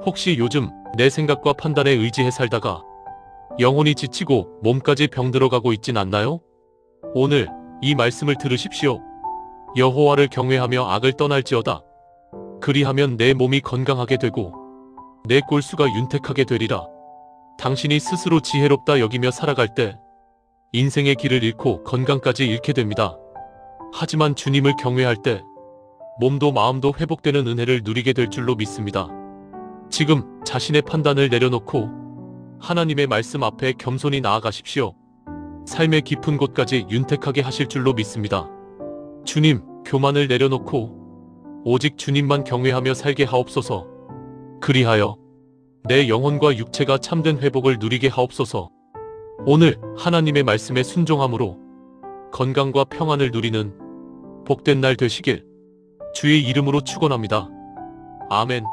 혹시 요즘 내 생각과 판단에 의지해 살다가 영혼이 지치고 몸까지 병들어가고 있진 않나요? 오늘 이 말씀을 들으십시오. 여호와를 경외하며 악을 떠날지어다. 그리하면 내 몸이 건강하게 되고 내 꼴수가 윤택하게 되리라. 당신이 스스로 지혜롭다 여기며 살아갈 때 인생의 길을 잃고 건강까지 잃게 됩니다. 하지만 주님을 경외할 때 몸도 마음도 회복되는 은혜를 누리게 될 줄로 믿습니다. 지금 자신의 판단을 내려놓고 하나님의 말씀 앞에 겸손히 나아가십시오. 삶의 깊은 곳까지 윤택하게 하실 줄로 믿습니다. 주님, 교만을 내려놓고 오직 주님만 경외하며 살게 하옵소서. 그리하여 내 영혼과 육체가 참된 회복을 누리게 하옵소서. 오늘 하나님의 말씀에 순종함으로 건강과 평안을 누리는 복된 날 되시길 주의 이름으로 축원합니다. 아멘.